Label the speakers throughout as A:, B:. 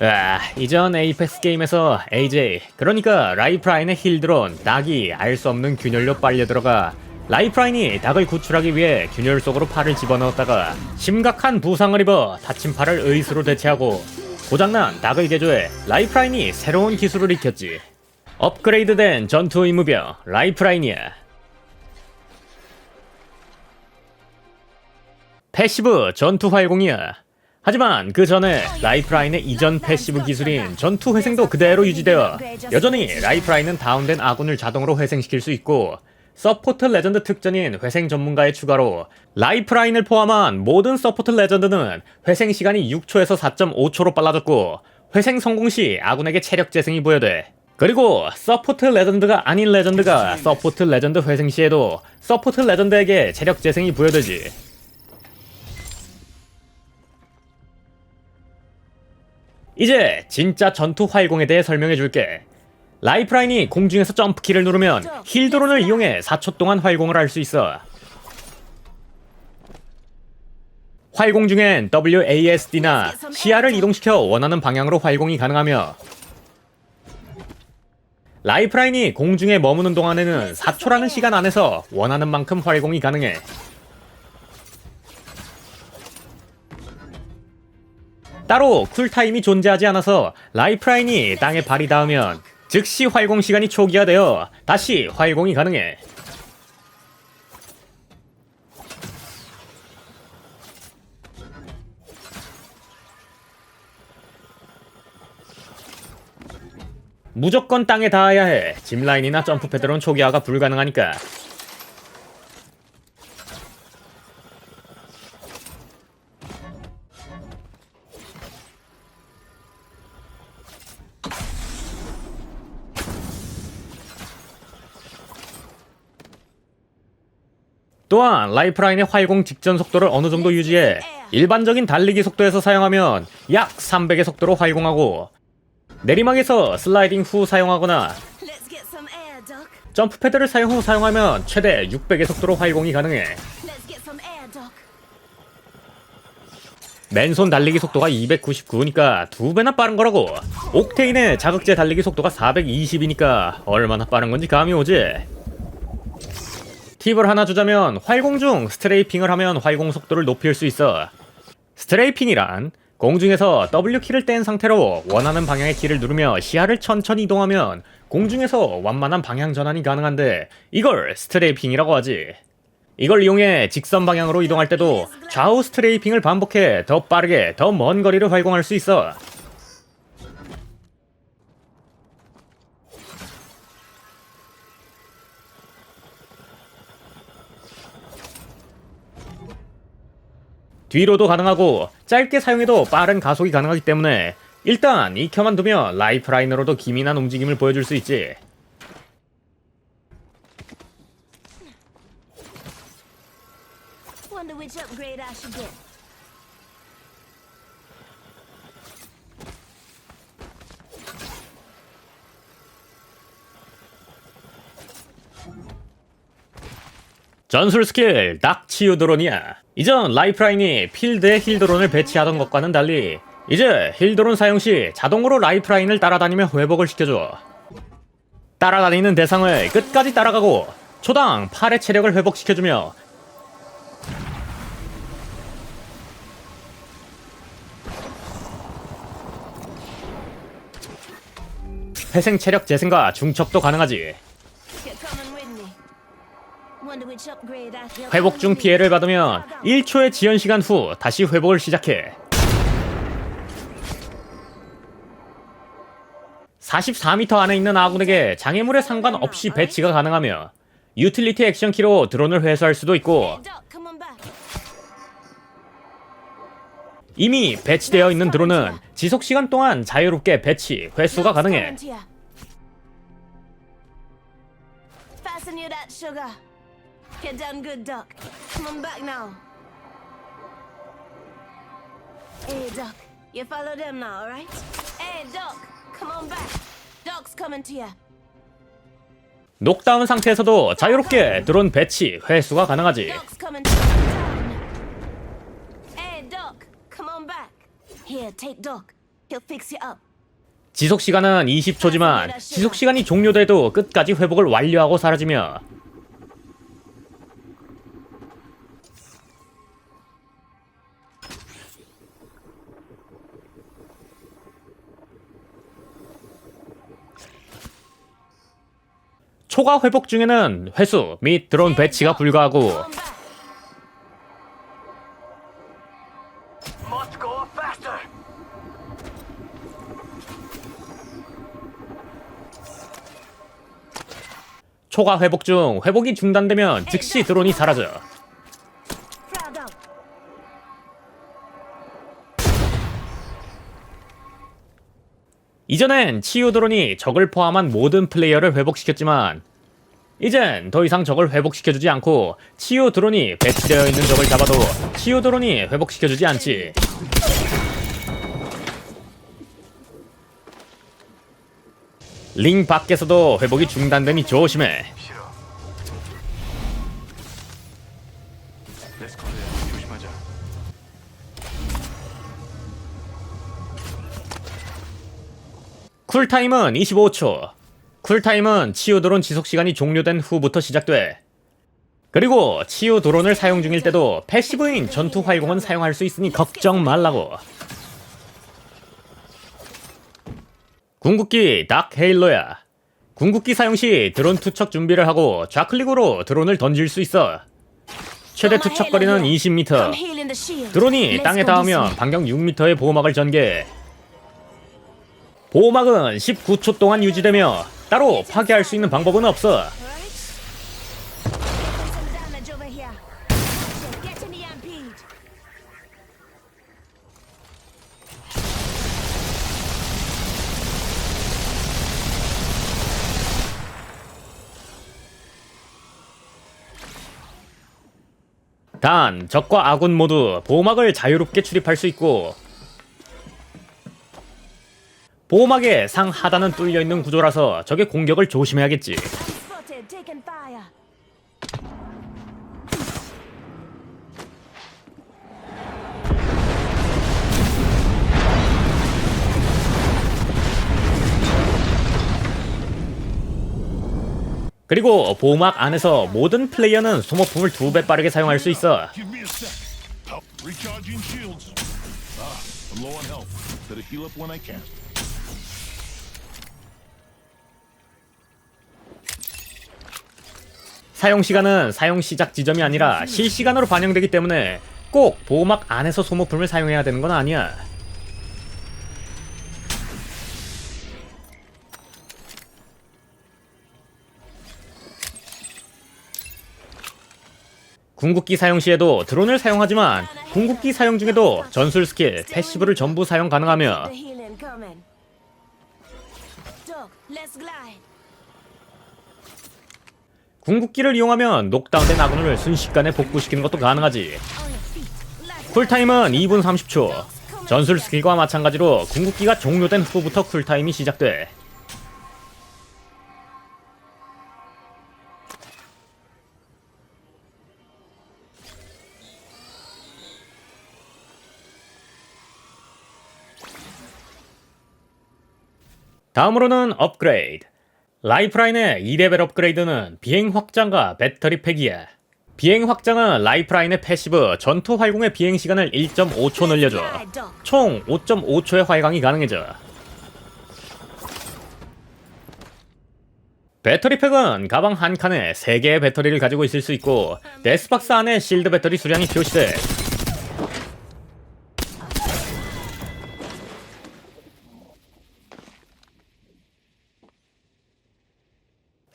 A: 아, 이전 에이펙스 게임에서 AJ, 그러니까 라이프라인의 힐드론, 닭이 알 수 없는 균열로 빨려 들어가 라이프라인이 닭을 구출하기 위해 균열 속으로 팔을 집어넣었다가 심각한 부상을 입어 다친 팔을 의수로 대체하고 고장난 닭을 개조해 라이프라인이 새로운 기술을 익혔지. 업그레이드된 전투 의무병 라이프라인이야. 패시브 전투 활공이야. 하지만 그 전에 라이프라인의 이전 패시브 기술인 전투 회생도 그대로 유지되어 여전히 라이프라인은 다운된 아군을 자동으로 회생시킬 수 있고 서포트 레전드 특전인 회생 전문가의 추가로 라이프라인을 포함한 모든 서포트 레전드는 회생 시간이 6초에서 4.5초로 빨라졌고 회생 성공 시 아군에게 체력 재생이 부여돼. 그리고 서포트 레전드가 아닌 레전드가 서포트 레전드 회생 시에도 서포트 레전드에게 체력 재생이 부여되지. 이제 진짜 전투 활공에 대해 설명해 줄게. 라이프라인이 공중에서 점프키를 누르면 힐드론을 이용해 4초 동안 활공을 할 수 있어. 활공 중엔 WASD나 시야를 이동시켜 원하는 방향으로 활공이 가능하며 라이프라인이 공중에 머무는 동안에는 4초라는 시간 안에서 원하는 만큼 활공이 가능해. 따로 쿨타임이 존재하지 않아서 라이프라인이 땅에 발이 닿으면 즉시 활공 시간이 초기화되어 다시 활공이 가능해. 무조건 땅에 닿아야 해. 짚라인이나 점프 패드론 초기화가 불가능하니까. 또한 라이프라인의 활공 직전 속도를 어느 정도 유지해 일반적인 달리기 속도에서 사용하면 약 300의 속도로 활공하고 내리막에서 슬라이딩 후 사용하거나. 점프 패드를 사용 후 사용하면 최대 600의 속도로 활공이 가능해. 맨손 달리기 속도가 299니까 두 배나 빠른 거라고. 옥테인의 자극제 달리기 속도가 420이니까 얼마나 빠른 건지 감이 오지. 팁을 하나 주자면 활공 중 스트레이핑을 하면 활공 속도를 높일 수 있어. 스트레이핑이란 공중에서 W키를 뗀 상태로 원하는 방향의 키를 누르며 시야를 천천히 이동하면 공중에서 완만한 방향 전환이 가능한데 이걸 스트레이핑이라고 하지. 이걸 이용해 직선 방향으로 이동할 때도 좌우 스트레이핑을 반복해 더 빠르게 더 먼 거리를 활공할 수 있어. 뒤로도 가능하고 짧게 사용해도 빠른 가속이 가능하기 때문에 일단 익혀만 두면 라이프라인으로도 기민한 움직임을 보여줄 수 있지. 전술 스킬 낙치유 드론이야. 이전 라이프라인이 필드에 힐드론을 배치하던 것과는 달리 이제 힐드론 사용 시 자동으로 라이프라인을 따라다니며 회복을 시켜줘. 따라다니는 대상을 끝까지 따라가고 초당 8의 체력을 회복시켜주며 회생 체력 재생과 중첩도 가능하지. 회복 중 피해를 받으면 1초의 지연 시간 후 다시 회복을 시작해. 44m 안에 있는 아군에게 장애물에 상관없이 배치가 가능하며 유틸리티 액션 키로 드론을 회수할 수도 있고. 이미 배치되어 있는 드론은 지속 시간 동안 자유롭게 배치, 회수가 가능해.
B: Get done good, Doc. Come on back now. Hey, Doc. You follow them now, alright? Hey, Doc. Come on back. Doc's coming to ya.
A: 녹다운 상태에서도 자유롭게 드론 배치, 회수가 가능하지.
B: Doc's coming to ya. Hey, Doc. Come on back. Here, take Doc. He'll fix you up.
A: 지속 시간은 20초지만 지속 시간이 종료돼도 끝까지 회복을 완료하고 사라지며 초과 회복 중에는 회수 및 드론 배치가 불가하고. 초과 회복 중 회복이 중단되면 즉시 드론이 사라져 이전엔 치유 드론이 적을 포함한 모든 플레이어를 회복시켰지만 이젠 더 이상 적을 회복시켜주지 않고 치유 드론이 배치되어 있는 적을 잡아도 치유 드론이 회복시켜주지 않지. 링 밖에서도 회복이 중단되니 조심해. 쿨타임은 25초. 쿨타임은 치유 드론 지속 시간이 종료된 후부터 시작돼. 그리고 치유 드론을 사용 중일 때도 패시브인 전투 활공은 사용할 수 있으니 걱정 말라고. 궁극기 닥 헤일로야. 궁극기 사용 시 드론 투척 준비를 하고 좌클릭으로 드론을 던질 수 있어. 최대 투척 거리는
B: I'm
A: 20m.
B: healing the shield.
A: 드론이 땅에 닿으면. 반경 6m의 보호막을 전개. 보호막은 19초 동안 유지되며 따로 파괴할 수 있는 방법은 없어. 단 적과 아군 모두 보호막을 자유롭게 출입할 수 있고 보호막의 상 하단은 뚫려 있는 구조라서 적의 공격을 조심해야겠지. 그리고 보호막 안에서 모든 플레이어는 소모품을 두 배 빠르게 사용할 수 있어.
C: Recharging shields. Ah, I'm low on health. Better heal up when I can.
A: 사용 시간은 사용 시작 지점이 아니라 실시간으로 반영되기 때문에 꼭 보호막 안에서 소모품을 사용해야 되는 건 아니야. 궁극기 사용 시에도 드론을 사용하지만 궁극기 사용 중에도 전술 스킬, 패시브를 전부 사용 가능하며 궁극기를 이용하면 녹다운된 아군을 순식간에 복구시키는 것도 가능하지. 쿨타임은 2분 30초. 전술 스킬과 마찬가지로 궁극기가 종료된 후부터 쿨타임이 시작돼. 다음으로는 업그레이드. 라이프라인의 2레벨 업그레이드는 비행 확장과 배터리 팩이야. 비행 확장은 라이프라인의 패시브 전투 활공의 비행 시간을 1.5초 늘려줘. 총 5.5초의 활강이 가능해져. 배터리 팩은 가방 한 칸에 3개의 배터리를 가지고 있을 수 있고 데스박스 안에 실드 배터리 수량이 표시돼.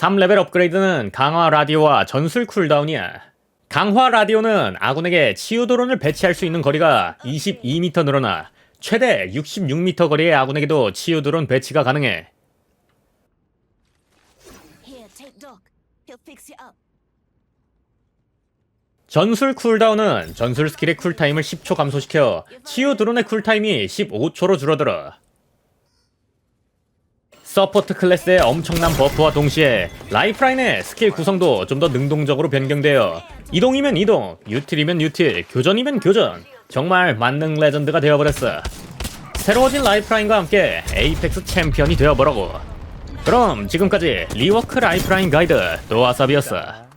A: (3레벨) 업그레이드는 강화 라디오와 전술 쿨다운이야. 강화 라디오는 아군에게 치유 드론을 배치할 수 있는 거리가 22m 늘어나 최대 66m 거리의 아군에게도 치유 드론 배치가 가능해. 전술 쿨다운은 전술 스킬의 쿨타임을 10초 감소시켜 치유 드론의 쿨타임이 15초로 줄어들어. 서포트 클래스의 엄청난 버프와 동시에 라이프라인의 스킬 구성도 좀 더 능동적으로 변경되어 이동이면 이동, 유틸이면 유틸, 교전이면 교전. 정말 만능 레전드가 되어버렸어. 새로워진 라이프라인과 함께 에이펙스 챔피언이 되어보라고. 그럼 지금까지 리워크 라이프라인 가이드 노아삽이었어.